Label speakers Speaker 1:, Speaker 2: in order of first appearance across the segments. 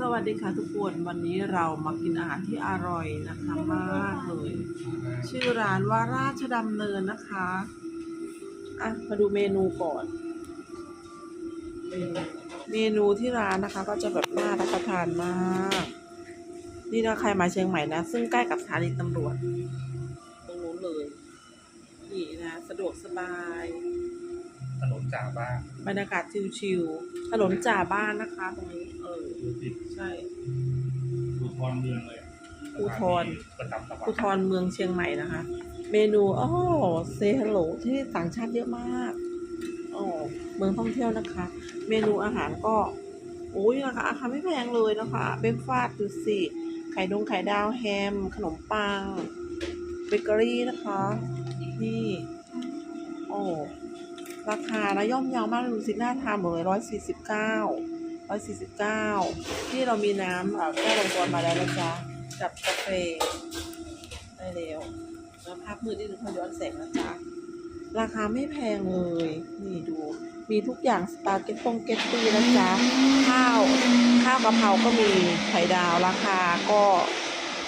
Speaker 1: สวัสดีค่ะทุกคนวันนี้เรามากินอาหารที่อร่อยนะคะมากเลย ชื่อร้านว่าราชดำเนินนะคะอะมาดูเมนูก่อนเมนูเมนูที่ร้านนะคะ ก็จะแบบน่ารับประทานมากนี่นะใครมาเชียงใหม่นะ ซึ่งใกล้กับสถานีตำรวจ ตรงนู้นเลยนี่นะสะดวกสบาย
Speaker 2: ถนนจ่าบ้าน
Speaker 1: บรรยากาศชิลๆถนนจ่าบ้านนะคะ ตรงนี้เออ
Speaker 2: ดูติด
Speaker 1: ใช่
Speaker 2: ภูทรเมืองเลย
Speaker 1: ภูธร
Speaker 2: ประจำจังหวัด
Speaker 1: ภูทรเมืองเชียงใหม่นะคะ เมนูอ๋อเซฮัลโหลที่ต่างชาติเยอะมากอ๋อเมืองท่องเที่ยวนะคะ เมนูอาหารก็โอ้ยราคาอาหารไม่แพงเลยนะคะเบรกฟาสต์ดูสิไข่ดงไข่ดาวแฮม ขนมปังเบเกอรี่นะคะ นี่ โอ้ราคานะย่อมเยาวมากดูสิน่าทานหมดเลยร้อยสี่สิบเก้า ร้อยสี่สิบเก้าที่เรามีน้ำอ่อแก้วมังกรมาแล้วนะจ๊ะกับกาแฟได้แล้วแล้วภาพมืดที่ดูเขาย้อนแสงนะจ๊ะราคาไม่แพงเลย นี่ดู มีทุกอย่างสปาเกตตงเกตตี้นะจ๊ะข้าวข้าวกะเพราก็มีไข่ดาวราคาก็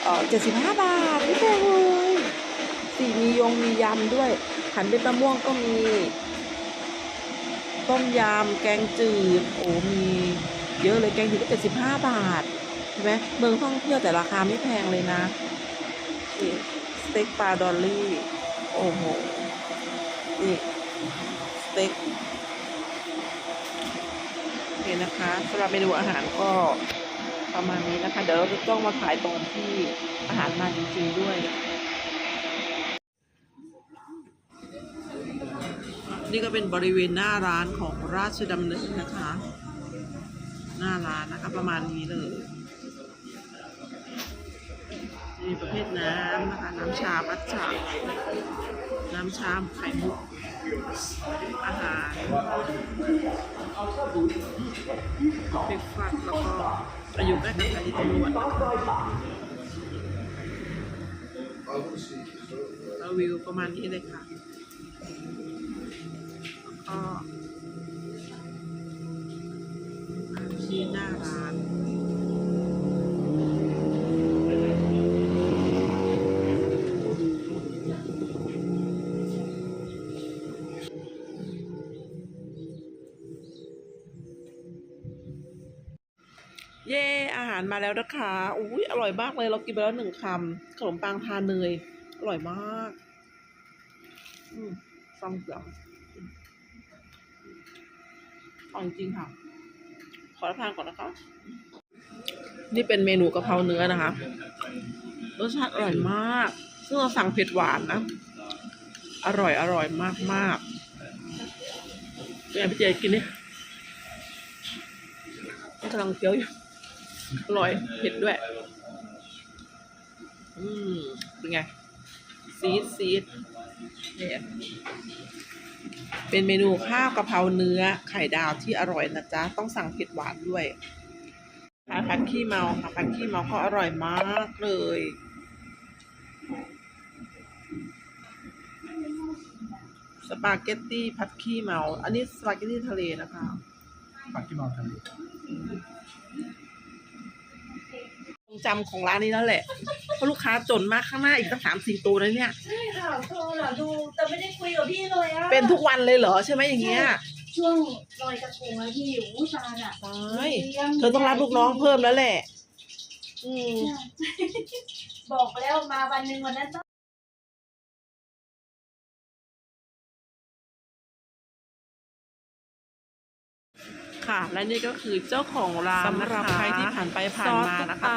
Speaker 1: เอ่อเจ็ดสิบห้าบาทไม่แพงเลยสี่มียงมียำด้วยขันเป็นมะม่วงก็มี ต้มยำแกงจืดโอ้มี เยอะเลยแกงจืดก็เจ็ดสิบห้าบาทใช่ไหมเมืองท่องเที่ยวแต่ราคาไม่แพงเลยนะสเต็กปลาดอลลี่ โอ้โหนี่สเต็กโอเคนะคะสำหรับเมนูอาหารก็ประมาณนี้นะคะ เดี๋ยวเราจะต้องมาขายตอนที่อาหารมาจริงๆด้วยนี่ก็เป็นบริเวณหน้าร้านของราชดำเนินนะคะ หน้าร้านนะคะประมาณนี้เลยมีประเภทน้ำนะคะ น้ำชามัทฉะน้ำชาไข่มุก อาหารเบรกฟาสต์แล้วก็ประยุกต์ได้กับสถานีตำรวจแล้ววิวประมาณนี้เลยค่ะ เย่อาหารมาแล้วนะคะอุ้ยอร่อยมากเลยเรากินไปแล้วหนึ่งคำขนมปังทาเนยอร่อยมาก อืมฟังเสียงอร่อยจริงค่ะ ขอรับทานก่อนนะคะ นี่เป็นเมนูกะเพราเนื้อนะคะรสชาติอร่อยมาก ซึ่งเราสั่งเผ็ดหวานนะ อร่อยอร่อยมากมากเป็นไงพี่เจกินดิกำลังเคี้ยวอยู่ อร่อยเผ็ดด้วย อืมเป็นไง ซีดซีดเนี่ยเป็นเมนูข้าวกะเพราเนื้อไข่ดาวที่อร่อยนะจ๊ะ ต้องสั่งเผ็ดหวานด้วยผัดผัดขี้เมาค่ะผัดขี้เมาก็อร่อยมากเลย สปาเกตตี้ผัดขี้เมา อันนี้สปาเกตตี้ทะเลนะคะ
Speaker 2: ปักที่มองทะเล
Speaker 1: จำของร้านนี้แล้วแหละ เพราะลูกค้าจนมากข้างหน้าอีกตั้งสามสี่ตัวนะเนี่ย
Speaker 3: ใช่ค่ะโทรเหรอดูแต่ไม่ได้คุยกับพี่เลยอะ
Speaker 1: เป็นทุกวันเลยเหรอใช่ไหมอย่างเงี้ย
Speaker 3: ช่วงลอยกระทงแล้วพี่อู้ซานอะ
Speaker 1: ตายเธอต้องรับลูกน้องเพิ่มแล้วแหละ อืม
Speaker 3: บอกไปแล้วมาวันหนึ่งวันนั้นต้อง
Speaker 1: ค่ะและนี่ก็คือเจ้าของร้านสำหรับใครที่ผ่านไปผ่านมานะคะ